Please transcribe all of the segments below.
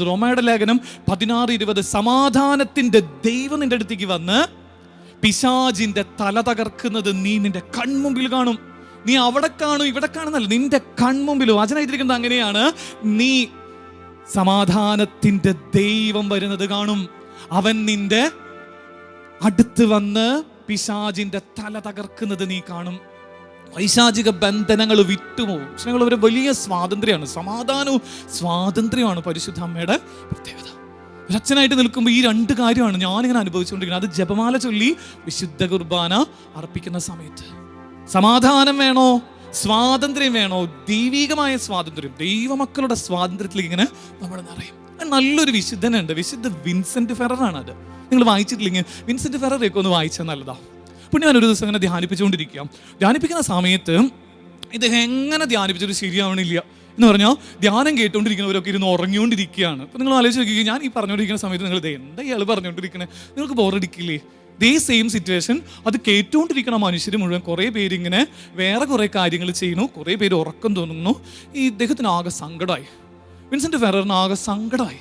റോമയുടെ ലേഖനം പതിനാറ് ഇരുപത് സമാധാനത്തിന്റെ ദൈവം നിന്റെ അടുത്തേക്ക് വന്ന് പിശാജിന്റെ തല തകർക്കുന്നത് നീ നിന്റെ കൺമുമ്പിൽ കാണും. നീ അവിടെ കാണും ഇവിടെ കാണുന്നല്ല നിന്റെ കൺമുമ്പിൽ വചനായിരിക്കുന്നത് അങ്ങനെയാണ്. നീ സമാധാനത്തിന്റെ ദൈവം വരുന്നത് കാണും. അവൻ നിന്റെ അടുത്ത് വന്ന് പിശാജിന്റെ തല തകർക്കുന്നത് നീ കാണും. പൈശാചിക ബന്ധനങ്ങൾ വിട്ടുപോകും. പ്രശ്നങ്ങൾ ഒരു വലിയ സ്വാതന്ത്ര്യമാണ്. സമാധാനവും സ്വാതന്ത്ര്യമാണ് പരിശുദ്ധ അമ്മയുടെ പ്രത്യേകത. ഒരു അച്ഛനായിട്ട് നിൽക്കുമ്പോൾ ഈ രണ്ട് കാര്യമാണ് ഞാനിങ്ങനെ അനുഭവിച്ചുകൊണ്ടിരിക്കുന്നത്. അത് ജപമാല ചൊല്ലി വിശുദ്ധ കുർബാന അർപ്പിക്കുന്ന സമയത്ത്. സമാധാനം വേണോ? സ്വാതന്ത്ര്യം വേണോ? ദൈവികമായ സ്വാതന്ത്ര്യം. ദൈവമക്കളുടെ സ്വാതന്ത്ര്യത്തിലേക്ക് ഇങ്ങനെ നമ്മൾ നിറയും. നല്ലൊരു വിശുദ്ധനുണ്ട്. വിശുദ്ധ വിൻസെന്റ് ഫെറർ ആണ് അത് നിങ്ങൾ വായിച്ചിട്ടില്ലെങ്കിൽ വിൻസെന്റ് ഫെററൊക്കെ ഒന്ന് വായിച്ചാൽ നല്ലതാ. പുണ്യ ഞാൻ ഒരു ദിവസം ഇങ്ങനെ ധ്യാനിപ്പിച്ചുകൊണ്ടിരിക്കുക ധ്യാനിപ്പിക്കുന്ന സമയത്ത് ഇദ്ദേഹം എങ്ങനെ ധ്യാനിപ്പിച്ചിട്ട് ശരിയാവണില്ല എന്ന് പറഞ്ഞാൽ ധ്യാനം കേട്ടുകൊണ്ടിരിക്കുന്നവരൊക്കെ ഇരുന്ന് ഉറങ്ങിക്കൊണ്ടിരിക്കുകയാണ്. അപ്പം നിങ്ങൾ ആലോചിച്ച് നോക്കിക്കുക ഞാൻ ഈ പറഞ്ഞുകൊണ്ടിരിക്കുന്ന സമയത്ത് നിങ്ങൾ ഇത് എന്താ ഇയാൾ പറഞ്ഞുകൊണ്ടിരിക്കുന്നത് നിങ്ങൾക്ക് ബോറടിക്കില്ലേ ദേ സെയിം സിറ്റുവേഷൻ അത് കേട്ടുകൊണ്ടിരിക്കുന്ന മനുഷ്യർ മുഴുവൻ കുറേ പേര് ഇങ്ങനെ വേറെ കുറേ കാര്യങ്ങൾ ചെയ്യുന്നു. കുറേ പേര് ഉറക്കം തോന്നുന്നു. ഈ ഇദ്ദേഹത്തിന് ആകെ സങ്കടമായി വിൻസെന്റ് ഫെററിന് ആകെ സങ്കടമായി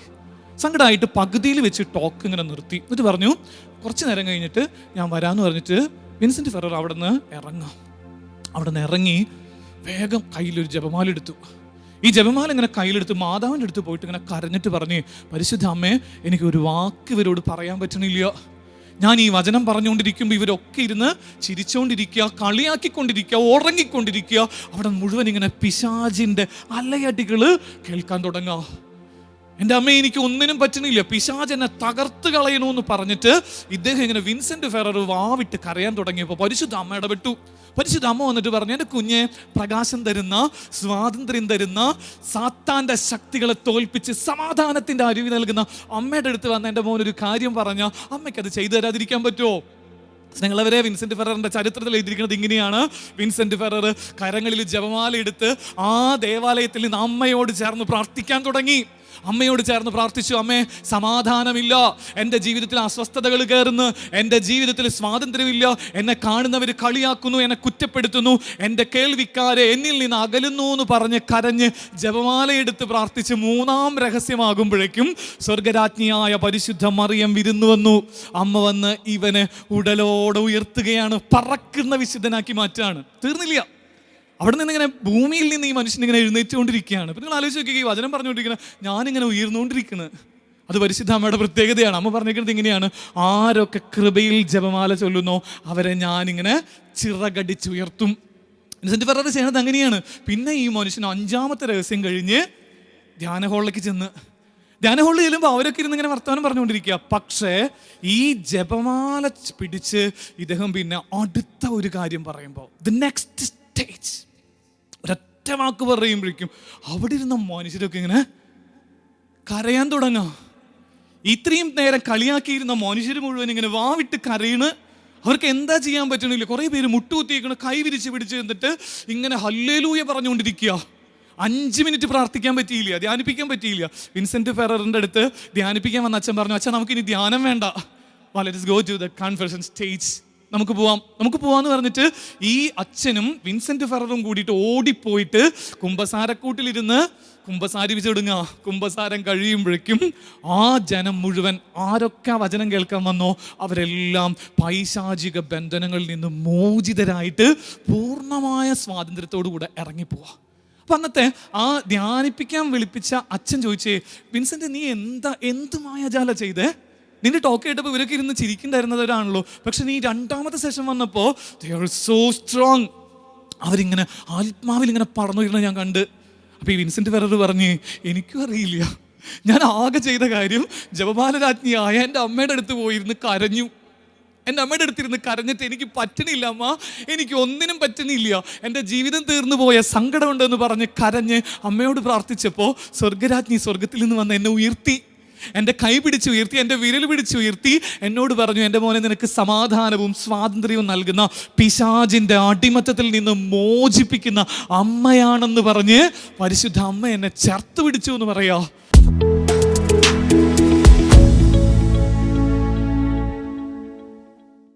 സങ്കടമായിട്ട് പകുതിയിൽ വെച്ച് ടോക്ക് ഇങ്ങനെ നിർത്തി. എന്നിട്ട് പറഞ്ഞു കുറച്ച് നേരം കഴിഞ്ഞിട്ട് ഞാൻ വരാമെന്ന് പറഞ്ഞിട്ട് വിൻസെന്റ് ഫെറർ അവിടെ നിന്ന് ഇറങ്ങാം. അവിടെ നിന്ന് ഇറങ്ങി വേഗം കയ്യിലൊരു ജപമാല എടുത്തു. ഈ ജപമാല ഇങ്ങനെ കയ്യിലെടുത്ത് മാതാവിന്റെ അടുത്ത് പോയിട്ട് ഇങ്ങനെ കരഞ്ഞിട്ട് പറഞ്ഞ് പരിശുദ്ധ അമ്മേ എനിക്ക് ഒരു വാക്ക് ഇവരോട് പറയാൻ പറ്റണില്ല. ഞാൻ ഈ വചനം പറഞ്ഞുകൊണ്ടിരിക്കുമ്പോൾ ഇവരൊക്കെ ഇരുന്ന് ചിരിച്ചുകൊണ്ടിരിക്കുക കളിയാക്കിക്കൊണ്ടിരിക്കുക ഉറങ്ങിക്കൊണ്ടിരിക്കുക. അവിടെ മുഴുവൻ ഇങ്ങനെ പിശാജിന്റെ അലയടികൾ കേൾക്കാൻ തുടങ്ങുക. എന്റെ അമ്മ എനിക്ക് ഒന്നിനും പറ്റുന്നില്ല. പിശാജ് എന്നെ തകർത്ത് കളയണമെന്ന് പറഞ്ഞിട്ട് ഇദ്ദേഹം ഇങ്ങനെ വിൻസെന്റ് ഫെറർ വാവിട്ട് കരയാൻ തുടങ്ങിയപ്പോൾ പരിശുദ്ധ അമ്മ ഇടപെട്ടു. പരിശുദ്ധ അമ്മ വന്നിട്ട് പറഞ്ഞു എന്റെ കുഞ്ഞെ പ്രകാശം തരുന്ന സ്വാതന്ത്ര്യം തരുന്ന സാത്താന്റെ ശക്തികളെ തോൽപ്പിച്ച് സമാധാനത്തിന്റെ അരുവി നൽകുന്ന അമ്മയുടെ അടുത്ത് വന്ന എന്റെ മോൻ ഒരു കാര്യം പറഞ്ഞ അമ്മയ്ക്ക് അത് ചെയ്തു തരാതിരിക്കാൻ പറ്റുമോ? ഞങ്ങളവരെ വിൻസെന്റ് ഫെററിന്റെ ചരിത്രത്തിൽ എഴുതിയിരിക്കുന്നത് ഇങ്ങനെയാണ്. വിൻസെന്റ് ഫെറർ കരങ്ങളിൽ ജപമാല എടുത്ത് ആ ദേവാലയത്തിൽ നിന്ന് അമ്മയോട് ചേർന്ന് പ്രാർത്ഥിക്കാൻ തുടങ്ങി. അമ്മയോട് ചേർന്ന് പ്രാർത്ഥിച്ചു അമ്മേ സമാധാനമില്ല. എന്റെ ജീവിതത്തിൽ അസ്വസ്ഥതകൾ കയറുന്നു. എന്റെ ജീവിതത്തിൽ സ്വാതന്ത്ര്യമില്ല. എന്നെ കാണുന്നവർ കളിയാക്കുന്നു എന്നെ കുറ്റപ്പെടുത്തുന്നു. എന്റെ കേൾവിക്കാരെ എന്നിൽ നിന്ന് അകലുന്നു എന്ന് പറഞ്ഞ് കരഞ്ഞ് ജപമാലയെടുത്ത് പ്രാർത്ഥിച്ച് മൂന്നാം രഹസ്യമാകുമ്പോഴേക്കും സ്വർഗരാജ്ഞിയായ പരിശുദ്ധ മറിയം വിരുന്നു വന്നു. അമ്മ വന്ന് ഇവനെ ഉടലോടെ ഉയർത്തുകയാണ്. പറക്കുന്ന വിശുദ്ധനാക്കി മാറ്റാണ് തീർന്നില്ല. അവിടെ നിന്ന് ഇങ്ങനെ ഭൂമിയിൽ നിന്ന് ഈ മനുഷ്യൻ ഇങ്ങനെ എഴുന്നേറ്റുകൊണ്ടിരിക്കുകയാണ്. അപ്പം നിങ്ങൾ ആലോചിച്ച് നോക്കി ഈ വചനം പറഞ്ഞുകൊണ്ടിരിക്കുന്നത് ഞാനിങ്ങനെ ഉയർന്നുകൊണ്ടിരിക്കുന്നത് അത് പരിശുദ്ധ അമ്മയുടെ പ്രത്യേകതയാണ്. അമ്മ പറഞ്ഞിരിക്കുന്നത് ഇങ്ങനെയാണ്. ആരൊക്കെ കൃപയിൽ ജപമാല ചൊല്ലുന്നോ അവരെ ഞാനിങ്ങനെ ചിറകടിച്ചുയർത്തും ഇൻസെന്റ് ഫെററി ചെയ്യണത് അങ്ങനെയാണ്. പിന്നെ ഈ മനുഷ്യൻ അഞ്ചാമത്തെ രഹസ്യം കഴിഞ്ഞ് ധ്യാന ഹോളിലേക്ക് ചെന്ന്. ധ്യാന ഹോളിൽ ചെല്ലുമ്പോൾ അവരൊക്കെ ഇരുന്ന് ഇങ്ങനെ വർത്തമാനം പറഞ്ഞുകൊണ്ടിരിക്കുക. പക്ഷേ ഈ ജപമാല പിടിച്ച് ഇദ്ദേഹം പിന്നെ അടുത്ത ഒരു കാര്യം പറയുമ്പോൾ ദ നെക്സ്റ്റ് സ്റ്റേജ് ഒരൊറ്റ വാക്ക് പറയുമ്പോഴേക്കും അവിടെ ഇരുന്ന മനുഷ്യരൊക്കെ ഇങ്ങനെ കരയാൻ തുടങ്ങാം. ഇത്രയും നേരം കളിയാക്കിയിരുന്ന മനുഷ്യർ മുഴുവൻ ഇങ്ങനെ വാവിട്ട് കരയണ്. അവർക്ക് എന്താ ചെയ്യാൻ പറ്റണില്ല. കുറേ പേര് മുട്ടുകുത്തിയേക്കണ കൈ വിരിച്ച് പിടിച്ച് എന്നിട്ട് ഇങ്ങനെ ഹല്ലേലൂയ പറഞ്ഞുകൊണ്ടിരിക്കുക അഞ്ച് മിനിറ്റ് പ്രാർത്ഥിക്കാൻ പറ്റിയില്ല ധ്യാനിപ്പിക്കാൻ പറ്റിയില്ല. വിൻസെന്റ് ഫെററിന്റെ അടുത്ത് ധ്യാനിപ്പിക്കാൻ വന്ന അച്ഛൻ പറഞ്ഞു അച്ഛൻ നമുക്ക് ഇനി ധ്യാനം വേണ്ട. Let's go to the confession stage നമുക്ക് പോവാം. നമുക്ക് പോവാന്ന് പറഞ്ഞിട്ട് ഈ അച്ഛനും വിൻസെന്റ് ഫെററും കൂടിയിട്ട് ഓടിപ്പോയിട്ട് കുംഭസാരക്കൂട്ടിലിരുന്ന് കുംഭസാരി വിചിടുങ്ങ കുംഭസാരം കഴിയുമ്പോഴേക്കും ആ ജനം മുഴുവൻ ആരൊക്കെ വചനം കേൾക്കാൻ വന്നോ അവരെല്ലാം പൈശാചിക ബന്ധനങ്ങളിൽ നിന്ന് മോചിതരായിട്ട് പൂർണമായ സ്വാതന്ത്ര്യത്തോടു കൂടെ ഇറങ്ങിപ്പോവാ. അപ്പം അന്നത്തെ ആ ധ്യാനിപ്പിക്കാൻ വിളിപ്പിച്ച അച്ഛൻ ചോദിച്ചേ വിൻസെന്റ് നീ എന്താ എന്ത് ജാല ചെയ്തേ? നിന്റെ ടോക്ക് കേട്ടപ്പോൾ ഇവരൊക്കെ ഇരുന്ന് ചിരിക്കുന്നുണ്ടായിരുന്നവരാണല്ലോ. പക്ഷെ നീ രണ്ടാമത്തെ സെഷൻ വന്നപ്പോൾ ദേ ആർ സോ സ്ട്രോങ് അവരിങ്ങനെ ആത്മാവിൽ ഇങ്ങനെ പറന്നുയരുന്നത് ഞാൻ കണ്ട്. അപ്പോൾ ഈ വിൻസെന്റ് വേറൊരു പറഞ്ഞ് എനിക്കും അറിയില്ല. ഞാൻ ആകെ ചെയ്ത കാര്യം ജപമാല രാജ്ഞിയായ എന്റെ അമ്മയുടെ അടുത്ത് പോയിരുന്ന് കരഞ്ഞു. എന്റെ അമ്മയുടെ അടുത്തിരുന്ന് കരഞ്ഞിട്ട് എനിക്ക് പറ്റണില്ല അമ്മ. എനിക്ക് ഒന്നിനും പറ്റണില്ല. എന്റെ ജീവിതം തീർന്നു പോയ സങ്കടമുണ്ടെന്ന് പറഞ്ഞ് കരഞ്ഞ് അമ്മയോട് പ്രാർത്ഥിച്ചപ്പോൾ സ്വർഗരാജ്ഞി സ്വർഗത്തിൽ നിന്ന് വന്ന് എന്നെ ഉയർത്തി. എന്റെ കൈ പിടിച്ച് ഉയർത്തി എന്റെ വിരൽ പിടിച്ച് ഉയർത്തി എന്നോട് പറഞ്ഞു എന്റെ മോനെ നിനക്ക് സമാധാനവും സ്വാതന്ത്ര്യവും നൽകുന്ന പിശാജിന്റെ അടിമത്തത്തിൽ നിന്ന് മോചിപ്പിക്കുന്ന അമ്മയാണെന്ന് പറഞ്ഞ് പരിശുദ്ധ അമ്മ എന്നെ ചേർത്ത് പിടിച്ചു എന്ന് പറയാ.